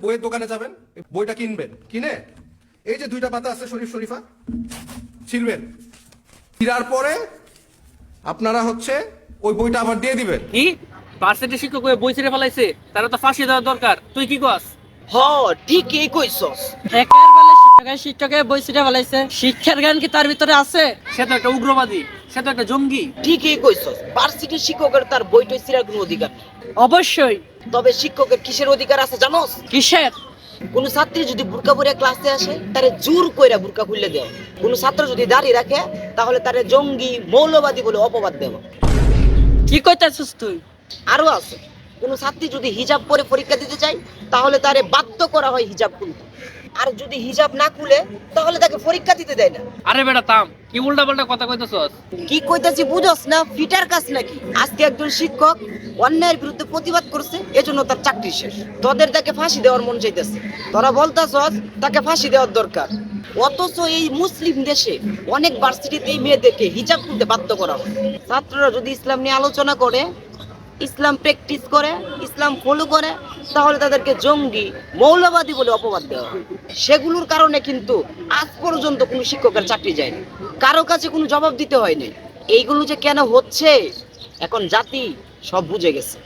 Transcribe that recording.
বইয়ের দোকানে যাবেন বইটা কিনবেন। কিনে এই যে দুইটা পাতা আছে শরীফ শরীফা ছিড়বেন। ছিঁড়ার পরে আপনারা হচ্ছে ওই বইটা আবার দিয়ে দিবেন। কি? ভার্সিটি শিক্ষক হয়ে বই ছেড়ে ফেলাইছে তারা তো ফাঁসি দেওয়া দরকার। তুই কি কস? হ ঠিকই কইছস। একের বেলা শিক্ষকের শিক্ষকের বই ছিটে ফেলাইছে। শিক্ষার জ্ঞান কি তার ভিতরে আছে? সে তো একটা উগ্রবাদী। সে তো একটা জঙ্গি। ঠিকই কইছস ভার্সিটির শিক্ষকের তার বইটই ছিঁড়ার কোনো অধিকার নেই। অবশ্যই। তবে শিক্ষকের কিসের অধিকার আছে জানোস? কিসের? কোন ছাত্রী যদি বুরকা পরে ক্লাসে আসে তারে জোর কইরা বুরকা খুললে দেও। কোন ছাত্র যদি দাঁড়িয়ে রাখে তাহলে তারে জঙ্গি মৌলবাদী বলে অপবাদ দেব কি কইতাছিস তুই? আরও আছে। কোন ছাত্রী যদি হিজাব পরে পরীক্ষা দিতে চায় তাহলে তারে বাধ্য করা হয় হিজাব খুলতে। আর যদি হিজাব না খুলে তাহলে তাকে পরীক্ষা দিতে দেয় না। আরে বেটা থাম। কি উল্টা কথা কইতেছস? কি কইতাছি বুঝস না? ফিটার কাজ নাকি? আজকে একজন শিক্ষক অন্যায়ের বিরুদ্ধে প্রতিবাদ করছে, এজন্য তার চাকরি শেষ। তোদের তাকে ফাঁসি দেওয়ার মন চাইতেছে। তোরা বলতাছস, তাকে ফাঁসি দেওয়ার দরকার। অথচ এই মুসলিম দেশে অনেক ভার্সিটিতে মেয়েদেরকে হিজাব খুলতে বাধ্য করা হয়। ছাত্ররা যদি ইসলাম নিয়ে আলোচনা করে ইসলাম প্র্যাকটিস করে, ইসলাম ফলো করে, তাহলে তাদেরকে জঙ্গি, মৌলবাদী বলে অপবাদ দেওয়া হয়। সেগুলোর কারণে কিন্তু আজ পর্যন্ত কোনো শিক্ষকের চাকরি যায়নি। কারও কাছে কোনো জবাব দিতে হয়নি। এইগুলো যে কেন হচ্ছে, এখন জাতি সব বুঝে গেছে।